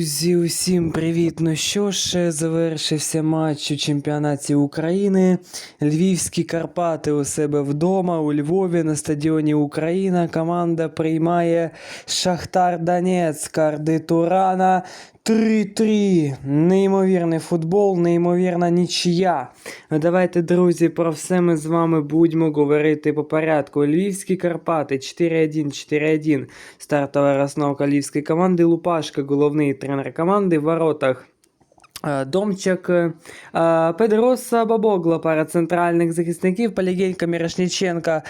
Друзі, усім привіт! Ну що ж, завершився матч у чемпіонаті України. Львівські Карпати у себе вдома у Львові на стадіоні Україна. Команда приймає Шахтар Донецька Арди Турана 3-3. Неймовірний футбол, неймовірна нічия. Ну, Давайте, друзі, про все ми з вами будемо говорити по порядку. Львівські Карпати 4-1, 4-1. Стартова розновка львівської команди. Лупашка, головний тренер команди в воротах. Е, Домчик, е, Педроса Бабогла, пара центральних захисників, Полігенька Мірошніченка е,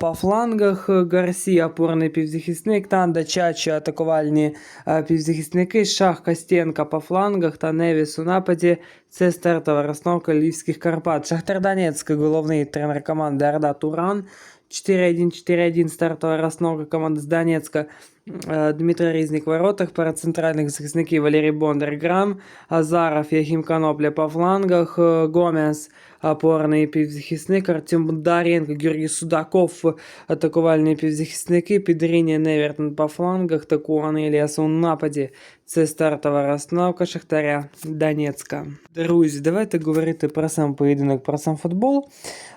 по флангах, Гарсі, опорний півзахисник, Танда Чача, атакувальні е, півзахисники, Шах Костенка по флангах та Невіс у нападі. Це стартова розновка Львівських Карпат. Шахтар Донецьк, головний тренер команди Арда Туран. 4-1-4-1 стартова розновка команди з Донецька. Е, Дмитро Різник в воротах, перед центральних захисників Валерій Бондар Грам, Азаров, Яхім Канопля по флангах, е, Гомес, опорний півзахисник, Артем Бондаренко, Георгій Судаков, атакувальні півзахисники, Підріння Невертон по флангах, Такуан Іліас у нападі. Це стартова розстановка Шахтаря Донецька. Друзі, давайте говорити про сам поєдинок, про сам футбол.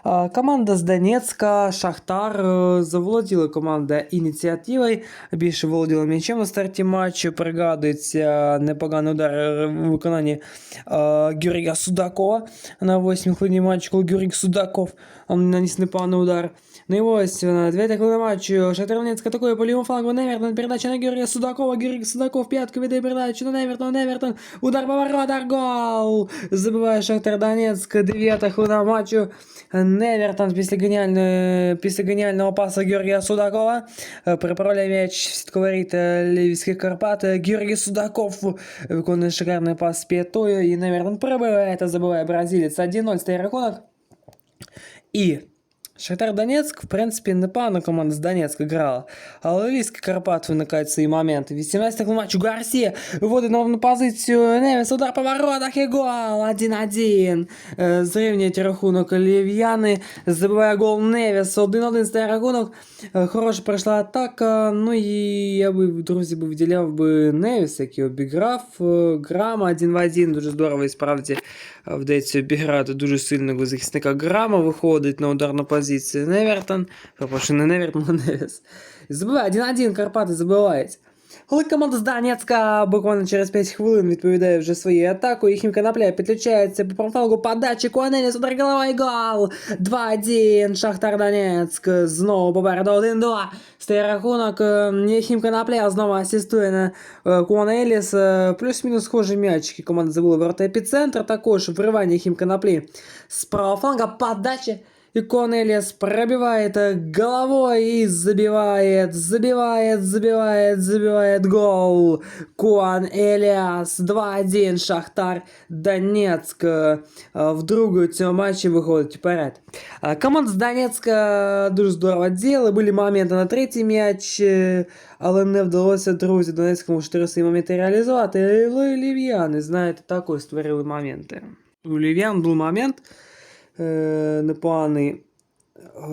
А, Команда з Донецька, Шахтар е, заволоділа команда ініціативою, більше володіла м'ячем на старті матчу. Пригадується непоганий удар е, в виконанні е, Георгія Судакова на 8 хвилині матчу, коли Георгій Судаков он наніс непоганий удар. Ну і ось на 9 хвилини матчу Шахтар Донецьк атакує по лівому флангу Невертон, передача на Георгія Судакова, Георгій Судаков п'ятку віддає передачу на Невертон, Невертон, удар по воротах, гол! Забиває Шахтар Донецьк, 9 хвилина матчу. Невертон після геніального, після геніального пасу Георгія Судакова е, переправляє м'яч в сітковоріт Львівських Карпат. Георгій Судаков виконує шикарний пас з п'ятою і Невертон пробиває та забиває бразилець. 1-0 стає рахунок. І Шахтар Донецьк, в принципі, непогано команда з Донецька грала. Але Львівський Карпат виникають свої моменти. 18 матчу Гарсія виводить на новну позицію. Невіс, удар по воротах і гол. 1-1. Е, Зрівнюють рахунок львів'яни. Забиває гол Невіс. 1-1 стає рахунок. Е, Хороша пройшла атака. Ну і я би, друзі, би виділяв би Невіс, який обіграв. Е, Грама 1 в 1. Дуже здорово і справді е, вдається обіграти дуже сильного захисника Грама. Виходить на ударну позицію Невертон. Перепрошую, не Невертон, а Невіс. І Забиває 1-1, Карпати забивають. Коли команда з Донецька буквально через 5 хвилин відповідає вже своєю атакою, їхнім канапля підключається по профалгу подачі Куанеліс, удар головою гол! 2-1, Шахтар Донецьк, знову попереду 1-2. Стає рахунок, їхнім канапля знову асистує на е, Куанеліс, Е, плюс-мінус схожі м'ячики, команда забула ворота епіцентр, також вривання їхнім канаплі з правого фланга, подача и Корнелиус пробивает э, головой и забивает, забивает, забивает, забивает гол. Куан Элиас 2-1 Шахтар Донецк э, в другу цього матчі виходить вперед. А Команда з Донецька дуже здорово діяла, були моменти на третій м'яч, е, але не вдалося друзі Донецькому 4 свої моменти реалізувати. Але лів'яни, знаєте, також створили моменти. У лів'ян був момент, е, непоганий. Е,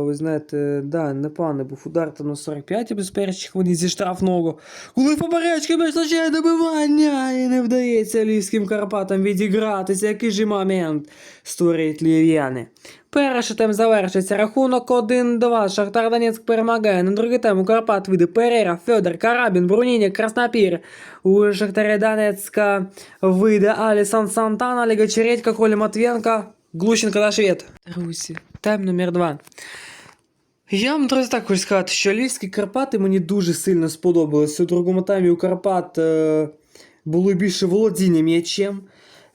ви знаєте, да, непоганий був удар там на 45 без перших вони зі штрафного. Коли поперечки беззначає добивання і не вдається львівським Карпатам відігратися, який же момент створюють львів'яни. Перший тайм завершиться. Рахунок 1-2. Шахтар Донецьк перемагає. На другий тайм у Карпат вийде Перера, Федор, Карабін, Бруніння, Краснопір. У Шахтаря Донецька вийде Алісон Сантана, Ліга Чередька, Коля Матвєнка, Глущенко та Швед. Друзі, тайм номер 2. Я вам, друзі, так хочу сказати, що Львівські Карпати мені дуже сильно сподобалися. У другому таймі у Карпат е, було більше володіння м'ячем.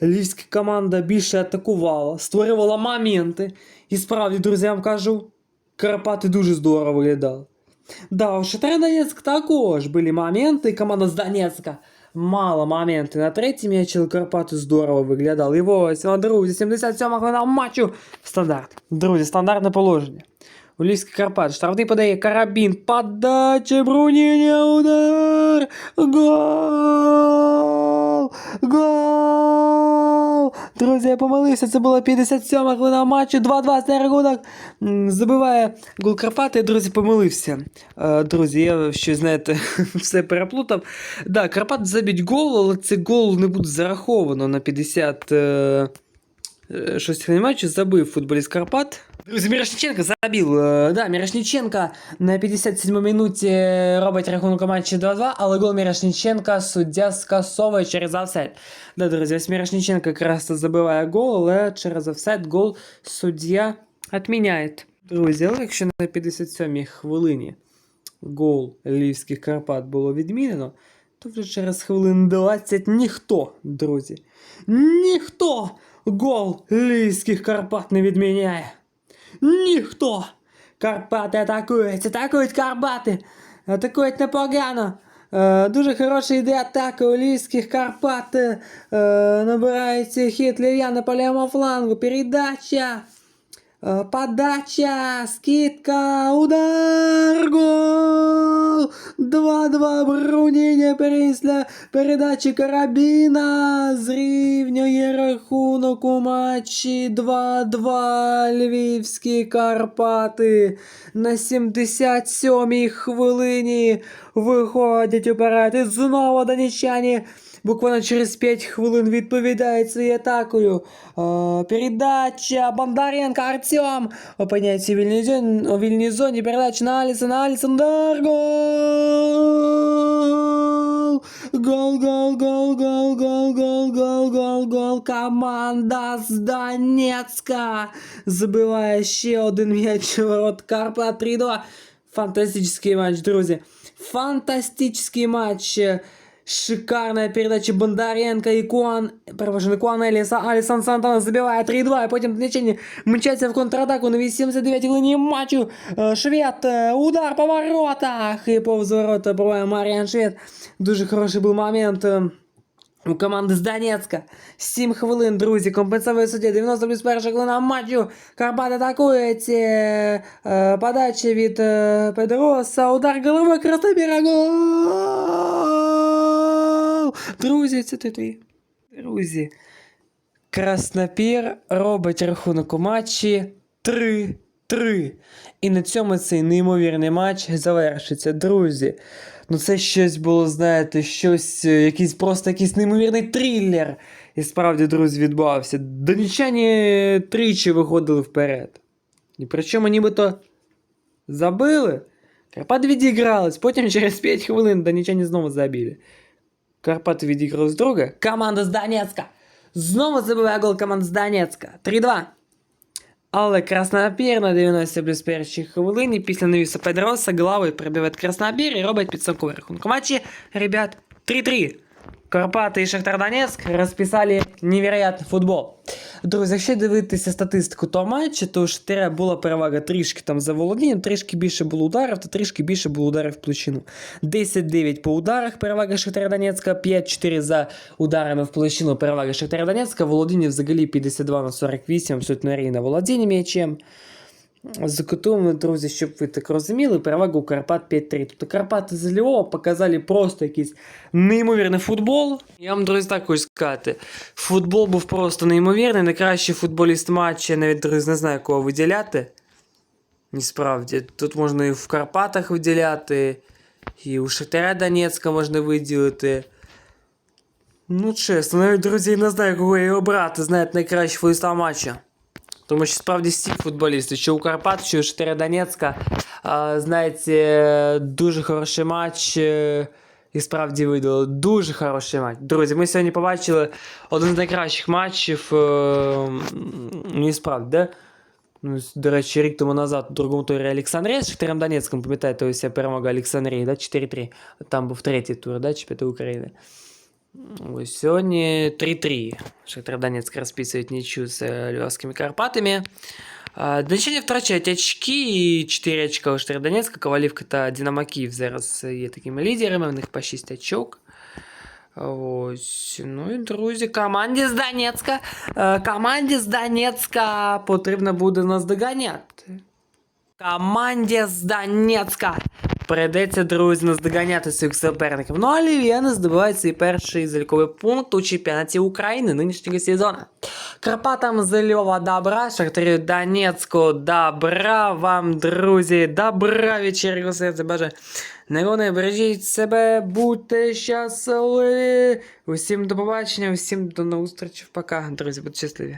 Львівська команда більше атакувала, створювала моменти. І справді, друзі, я вам кажу, Карпати дуже здорово виглядали. Да, у Шахтаря Донецьк також були моменти, команда з Донецька мало моменти. На третій м'яч але Карпати здорово виглядали. І ось, ну, друзі, 77 хвилина матчу. Стандарт. Друзі, стандартне положення. У Львівський Карпат. Штрафний подає карабін. Подача Бруніння. Удар. Гол! Гол! Друзі, я помилився. Це була 57 хвилина матчу. 2-2 це рахунок. Забиває гол Карпати. Друзі, помилився. Е, Друзі, я щось, знаєте, все переплутав. Да, Карпат забить гол, але цей гол не буде зараховано на 50. Е... Э, Щось матчу забив футболіст Карпат. Друзі, Мірошниченко забив. Е, Да, Мірошниченко на 57 минуті робить рахунок у матчі 2-2, але гол Мірошниченка суддя скасовує через офсайд. Да, друзі, ось Мірошниченко якраз забиває гол, але через офсайд гол суддя відміняє. Друзі, але якщо на 57-й хвилині гол Львівських Карпат було відмінено, то вже через хвилин 20 ніхто, друзі, ніхто гол Львівських Карпат не відміняє. Ніхто! Карпати атакують, атакують Карпати! Атакують непогано. Е, дуже хороша ідея атака у Львівських Карпат. Е, набирається хід Лів'яна по лівому флангу. Передача. Е, Подача, скидка, удар, гол! 2-2 Бруніня після передачі Карабіна зрівнює рахунок у матчі 2-2 Львівські Карпати. На 77-й хвилині виходять уперед і знову донеччані буквально через 5 хвилин відповідають своєю атакою. Е, передача Бондаренко Артем опиняється у вільній зоні, у вільній зоні. Передача на Алісона, Алісон, удар, гол! Гол, гол, гол, гол, гол, гол, гол, гол, гол. Команда з Донецька забиває ще один м'яч у ворот Карпа 3-2. Фантастический матч, друзі. Фантастический матч. Шикарная передача Бондаренко і Куан, перепрошую, не Куан Еліса, Алісон Сантана забиває 3-2, і потім Донеччині мчаться в контратаку на 89 хвилині матчу. Е, Швед, е, удар по воротах, і повз ворота пробує Маріан Швед. Дуже хороший був момент. е, у команди з Донецька 7 хвилин, друзі, компенсовує суддя, 90 плюс перша хвилина матчу. Карпат атакують. Е, е, подача від е, Педроса, удар головою Краснобіра, гол! Друзі, це ти. Друзі. Краснопір робить рахунок у матчі 3-3. І на цьому цей неймовірний матч завершиться, друзі. Ну це щось було, знаєте, щось, е, якийсь просто якийсь неймовірний трилер. І справді, друзі, відбувався. Донічані тричі виходили вперед. І причому нібито забили. Карпати відігрались, потім через 5 хвилин донічані знову забили. Карпати відігрались друге. Команда з Донецька. Знову забиває гол команда з Донецька. 3-2. Але Краснопір на 90 плюс першій хвилині після навіса Педроса главою прибиває Краснопір і робить підсумковий рахунок матчі. Ребят, 3-3. Карпати і Шахтар Донецьк розписали невероятний футбол. Друзі, якщо дивитися статистику того матчу, то у Шахтаря була перевага трішки там за володінням, трішки більше було ударів, та трішки більше було ударів в площину. 10-9 по ударах перевага Шахтаря Донецька, 5-4 за ударами в площину перевага Шахтаря Донецька, володіння взагалі 52 на 48, абсолютно рівне володіння м'ячем. За кутом, друзі, щоб ви так розуміли, перевага у Карпат 5-3. Тобто Карпати з Львова показали просто якийсь неймовірний футбол. Я вам, друзі, так хочу сказати. Футбол був просто неймовірний. Найкращий футболіст матча, навіть, друзі, не знаю, кого виділяти. Насправді, тут можна і в Карпатах виділяти, і у Шахтаря Донецька можна виділити. Ну, чесно, навіть, друзі, не знаю, кого і обрати, знаєте, найкращий футболіста матча. Тому що справді всі футболісти, що у Карпат, що у Шахтаря Донецька, а, знаєте, дуже хороший матч. е, І справді видали дуже хороший матч. Друзі, ми сьогодні побачили один з найкращих матчів. е, м, Ну і справді, де? Ну, с- до речі, рік тому назад у другому турі Олександрія з Шахтарем Донецьком, пам'ятаєте, ось перемога Олександрії, да? 4-3. Там був третій тур, да? чемпіонат України. Ось сьогодні 3-3. Шахтар Донецьк розписує нічю з е, Львовськими Карпатами. А, Донеччані втрачають очки і 4 очка у Шахтаря Донецька. Ковалівка та Динамо Київ зараз є такими лідерами, в них по 6 очок. Ось, ну і друзі, команді з Донецька. е, Команді з Донецька потрібно буде нас доганяти. Команді з Донецька Прийдеться, друзі, наздоганяти своїх суперників. Ну а львів'яни здобувають свій перший заліковий пункт у чемпіонаті України нинішнього сезону. Карпатам з Львова добра, Шахтарю Донецьку добра вам, друзі, добра вечірку серце баже. Не бережіть себе, будьте щасливі. Усім до побачення, усім до нових. Пока, друзі, будьте щасливі.